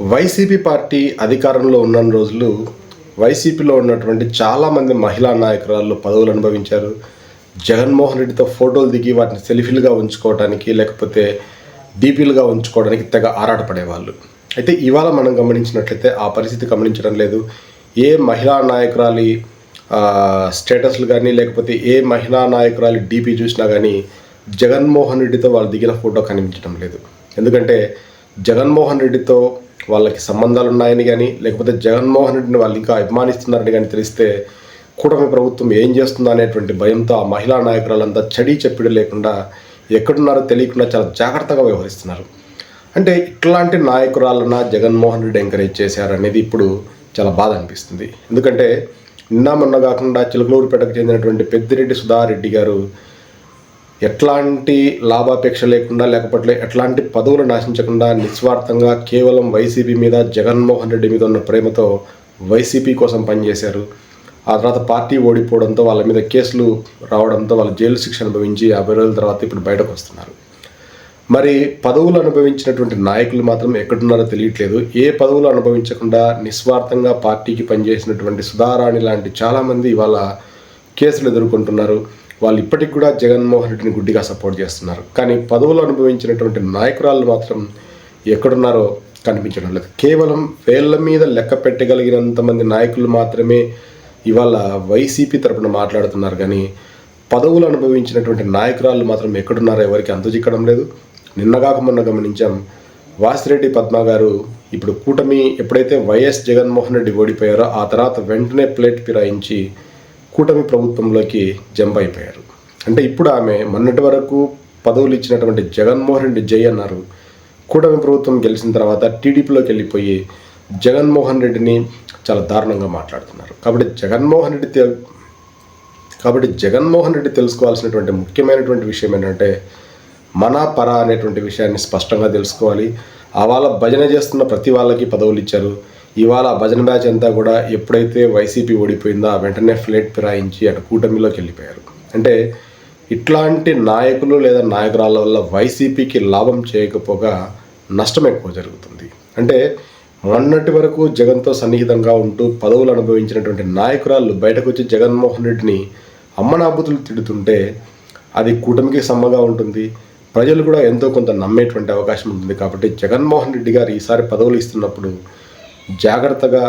YCP party అధికారంలో ఉన్న రోజులు వైసీపీలో ఉన్నటువంటి చాలామంది మహిళా నాయకురాళ్ళు పదవులు అనుభవించారు. జగన్మోహన్ రెడ్డితో ఫోటోలు దిగి వాటిని సెల్ఫీలుగా ఉంచుకోవడానికి లేకపోతే డీపీలుగా ఉంచుకోవడానికి తెగ ఆరాటపడేవాళ్ళు. అయితే ఇవాళ మనం గమనించినట్లయితే ఆ పరిస్థితి గమనించడం లేదు. ఏ మహిళా నాయకురాలి స్టేటస్లు కానీ లేకపోతే ఏ మహిళా నాయకురాలి డీపీ చూసినా కానీ జగన్మోహన్ రెడ్డితో వాళ్ళు దిగిన ఫోటో కనిపించడం లేదు. ఎందుకంటే జగన్మోహన్ రెడ్డితో వాళ్ళకి సంబంధాలు ఉన్నాయని కానీ లేకపోతే జగన్మోహన్ రెడ్డిని వాళ్ళు ఇంకా అభిమానిస్తున్నారని కానీ తెలిస్తే కూటమి ప్రభుత్వం ఏం చేస్తుందా అనేటువంటి భయంతో ఆ మహిళా నాయకురాలంతా చడి చెప్పిడి లేకుండా ఎక్కడున్నారో తెలియకుండా చాలా జాగ్రత్తగా వ్యవహరిస్తున్నారు. అంటే ఇట్లాంటి నాయకురాలన జగన్మోహన్ రెడ్డి ఎంకరేజ్ చేశారనేది ఇప్పుడు చాలా బాధ అనిపిస్తుంది. ఎందుకంటే నిన్న మొన్న కాకుండా చిలుకలూరుపేటకు చెందినటువంటి పెద్దిరెడ్డి సుధారెడ్డి గారు ఎట్లాంటి లాభాపేక్ష లేకుండా లేకపోతే ఎట్లాంటి పదవులు నాశించకుండా నిస్వార్థంగా కేవలం వైసీపీ మీద జగన్మోహన్ రెడ్డి మీద ఉన్న ప్రేమతో వైసీపీ కోసం పనిచేశారు. ఆ తర్వాత పార్టీ ఓడిపోవడంతో వాళ్ళ మీద కేసులు రావడంతో వాళ్ళు జైలు శిక్ష అనుభవించి యాభై రోజుల తర్వాత ఇప్పుడు బయటకు వస్తున్నారు. మరి పదవులు అనుభవించినటువంటి నాయకులు మాత్రం ఎక్కడున్నారో తెలియట్లేదు. ఏ పదవులు అనుభవించకుండా నిస్వార్థంగా పార్టీకి పనిచేసినటువంటి సుధారాణి లాంటి చాలామంది ఇవాళ కేసులు ఎదుర్కొంటున్నారు. వాళ్ళు ఇప్పటికి కూడా జగన్మోహన్ రెడ్డిని గుడ్డిగా సపోర్ట్ చేస్తున్నారు. కానీ పదవులు అనుభవించినటువంటి నాయకురాలు మాత్రం ఎక్కడున్నారో కనిపించడం లేదు. కేవలం వేళ్ళ మీద లెక్క పెట్టగలిగినంత మంది నాయకులు మాత్రమే ఇవాళ వైసీపీ తరపున మాట్లాడుతున్నారు. కానీ పదవులు అనుభవించినటువంటి నాయకురాలు మాత్రం ఎక్కడున్నారో ఎవరికి అంతుచిక్కడం లేదు. నిన్నగాక మొన్న గమనించాం వాసిరెడ్డి పద్మ గారు ఇప్పుడు కూటమి ఎప్పుడైతే వైఎస్ జగన్మోహన్ రెడ్డి ఓడిపోయారో ఆ తర్వాత వెంటనే ప్లేట్ ఫిరాయించి కూటమి ప్రభుత్వంలోకి జంప్ అయిపోయారు. అంటే ఇప్పుడు ఆమె మొన్నటి వరకు పదవులు ఇచ్చినటువంటి జగన్మోహన్ రెడ్డి జై అన్నారు. కూటమి ప్రభుత్వం గెలిచిన తర్వాత టీడీపీలోకి వెళ్ళిపోయి జగన్మోహన్ రెడ్డిని చాలా దారుణంగా మాట్లాడుతున్నారు. కాబట్టి జగన్మోహన్ రెడ్డి తె- కాబట్టి జగన్మోహన్ రెడ్డి తెలుసుకోవాల్సినటువంటి ముఖ్యమైనటువంటి విషయం ఏంటంటే మన పర అనేటువంటి విషయాన్ని స్పష్టంగా తెలుసుకోవాలి. ఆ వాళ్ళ భజన చేస్తున్న ప్రతి వాళ్ళకి పదవులు ఇచ్చారు. ఇవాళ భజన బ్యాచ్ అంతా కూడా ఎప్పుడైతే వైసీపీ ఓడిపోయిందో వెంటనే ఫ్లేట్ ఫిరాయించి అటు కూటమిలోకి వెళ్ళిపోయారు. అంటే ఇట్లాంటి నాయకులు లేదా నాయకురాల వల్ల వైసీపీకి లాభం చేయకపోగా నష్టం ఎక్కువ జరుగుతుంది. అంటే మొన్నటి వరకు జగన్తో సన్నిహితంగా ఉంటూ పదవులు అనుభవించినటువంటి నాయకురాలు బయటకు వచ్చి జగన్మోహన్ రెడ్డిని అమ్మనాబుతులు తిడుతుంటే అది కూటమికి సమ్మగా ఉంటుంది. ప్రజలు కూడా ఎంతో కొంత నమ్మేటువంటి అవకాశం ఉంటుంది. కాబట్టి జగన్మోహన్ రెడ్డి గారు ఈసారి పదవులు ఇస్తున్నప్పుడు జాగ్రత్తగా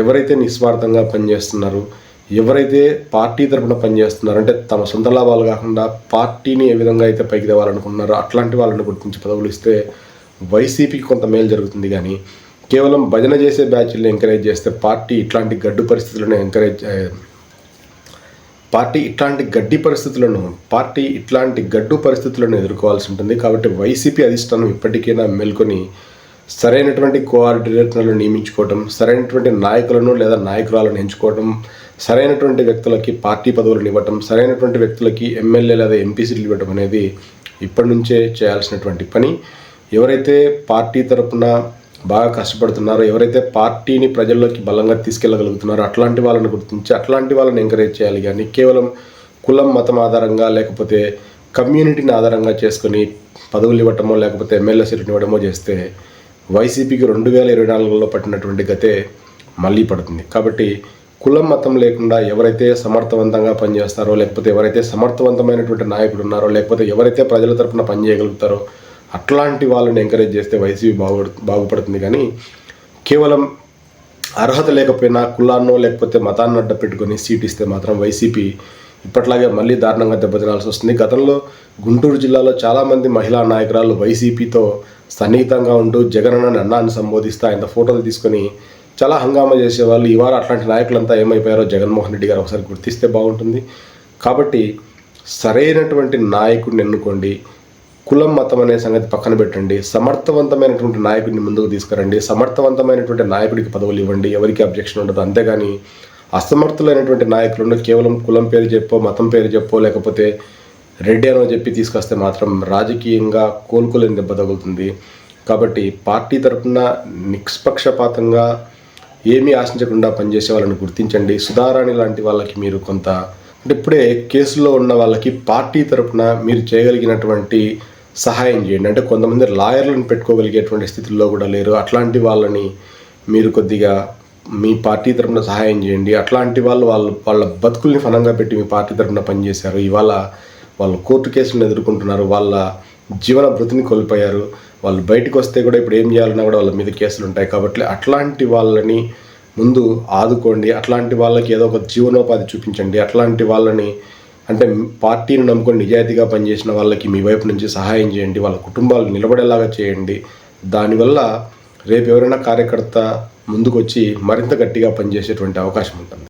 ఎవరైతే నిస్వార్థంగా పనిచేస్తున్నారో ఎవరైతే పార్టీ తరపున పనిచేస్తున్నారో అంటే తమ సొంత లాభాలు కాకుండా పార్టీని ఏ విధంగా అయితే పైకి తేవాలనుకుంటున్నారో అట్లాంటి వాళ్ళని గుర్తించి పదవులు ఇస్తే వైసీపీకి కొంత మేలు జరుగుతుంది. కానీ కేవలం భజన చేసే బ్యాచ్లను ఎంకరేజ్ చేస్తే పార్టీ ఇట్లాంటి గడ్డు పరిస్థితులను ఎంకరేజ్ పార్టీ ఇట్లాంటి గడ్డి పరిస్థితులను పార్టీ ఇట్లాంటి గడ్డు పరిస్థితులను ఎదుర్కోవాల్సి ఉంటుంది. కాబట్టి వైసీపీ అధిష్టానం ఇప్పటికైనా మేల్కొని సరైనటువంటి కోఆర్డినేటర్లను నియమించుకోవటం సరైనటువంటి నాయకులను లేదా నాయకురాలను ఎంచుకోవటం సరైనటువంటి వ్యక్తులకి పార్టీ పదవులను ఇవ్వటం సరైనటువంటి వ్యక్తులకి ఎమ్మెల్యే లేదా ఎంపీసీలు ఇవ్వటం అనేది ఇప్పటి నుంచే చేయాల్సినటువంటి పని. ఎవరైతే పార్టీ తరపున బాగా కష్టపడుతున్నారో ఎవరైతే పార్టీని ప్రజల్లోకి బలంగా తీసుకెళ్ళగలుగుతున్నారో అట్లాంటి వాళ్ళని గుర్తించి అట్లాంటి వాళ్ళని ఎంకరేజ్ చేయాలి. కానీ కేవలం కులం మతం ఆధారంగా లేకపోతే కమ్యూనిటీని ఆధారంగా చేసుకొని పదవులు ఇవ్వటమో లేకపోతే ఎమ్మెల్యే సీట్లు ఇవ్వడమో చేస్తే వైసీపీకి రెండు వేల ఇరవై నాలుగులో పట్టినటువంటి గతే మళ్ళీ పడుతుంది. కాబట్టి కులం మతం లేకుండా ఎవరైతే సమర్థవంతంగా పనిచేస్తారో లేకపోతే ఎవరైతే సమర్థవంతమైనటువంటి నాయకుడు ఉన్నారో లేకపోతే ఎవరైతే ప్రజల తరపున పనిచేయగలుగుతారో అట్లాంటి వాళ్ళని ఎంకరేజ్ చేస్తే వైసీపీ బాగు బాగుపడుతుంది. కానీ కేవలం అర్హత లేకపోయినా కులాన్నో లేకపోతే మతాన్ని అడ్డ పెట్టుకొని సీట్ ఇస్తే మాత్రం వైసీపీ ఇప్పట్లాగే మళ్ళీ దారుణంగా దెబ్బతినాల్సి వస్తుంది. గతంలో గుంటూరు జిల్లాలో చాలామంది మహిళా నాయకురాలు వైసీపీతో సన్నిహితంగా ఉంటూ జగనన్న అన్నాన్ని సంబోధిస్తూ ఆయన ఫోటోలు తీసుకొని చాలా హంగామా చేసేవాళ్ళు. ఇవాళ అట్లాంటి నాయకులంతా ఏమైపోయారో జగన్మోహన్ రెడ్డి గారు ఒకసారి గుర్తిస్తే బాగుంటుంది. కాబట్టి సరైనటువంటి నాయకుడిని ఎన్నుకోండి కులం మతం అనే సంగతి పక్కన పెట్టండి సమర్థవంతమైనటువంటి నాయకుడిని ముందుకు తీసుకురండి సమర్థవంతమైనటువంటి నాయకుడికి పదవులు ఇవ్వండి ఎవరికి అబ్జెక్షన్ ఉండదు. అంతేగాని అసమర్థులైనటువంటి నాయకులను కేవలం కులం పేరు చెప్పో మతం పేరు చెప్పో లేకపోతే రెడ్డి అనో చెప్పి తీసుకొస్తే మాత్రం రాజకీయంగా కోలుకోలేని దెబ్బ తగులుతుంది. కాబట్టి పార్టీ తరఫున నిష్పక్షపాతంగా ఏమీ ఆశించకుండా పనిచేసే వాళ్ళని గుర్తించండి. సుధారాణి లాంటి వాళ్ళకి మీరు కొంత అంటే ఇప్పుడే కేసులో ఉన్న వాళ్ళకి పార్టీ తరపున మీరు చేయగలిగినటువంటి సహాయం చేయండి. అంటే కొంతమంది లాయర్లను పెట్టుకోగలిగేటువంటి స్థితిలో కూడా లేరు. అట్లాంటి వాళ్ళని మీరు కొద్దిగా మీ పార్టీ తరపున సహాయం చేయండి. అట్లాంటి వాళ్ళు వాళ్ళ వాళ్ళ బతుకుల్ని ఫలంగా పెట్టి మీ పార్టీ తరపున పనిచేశారు. ఇవాళ వాళ్ళు కోర్టు కేసులను ఎదుర్కొంటున్నారు వాళ్ళ జీవన భృతిని కోల్పోయారు వాళ్ళు బయటకు వస్తే కూడా ఇప్పుడు ఏం చేయాలన్నా కూడా వాళ్ళ మీద కేసులు ఉంటాయి కాబట్టి అట్లాంటి వాళ్ళని ముందు ఆదుకోండి అట్లాంటి వాళ్ళకి ఏదో ఒక జీవనోపాధి చూపించండి అట్లాంటి వాళ్ళని అంటే పార్టీని నమ్ముకొని నిజాయితీగా పనిచేసిన వాళ్ళకి మీ వైపు నుంచి సహాయం చేయండి వాళ్ళ కుటుంబాలు నిలబడేలాగా చేయండి. దానివల్ల రేపు ఎవరైనా కార్యకర్త ముందుకొచ్చి మరింత గట్టిగా పనిచేసేటువంటి అవకాశం ఉంటుంది.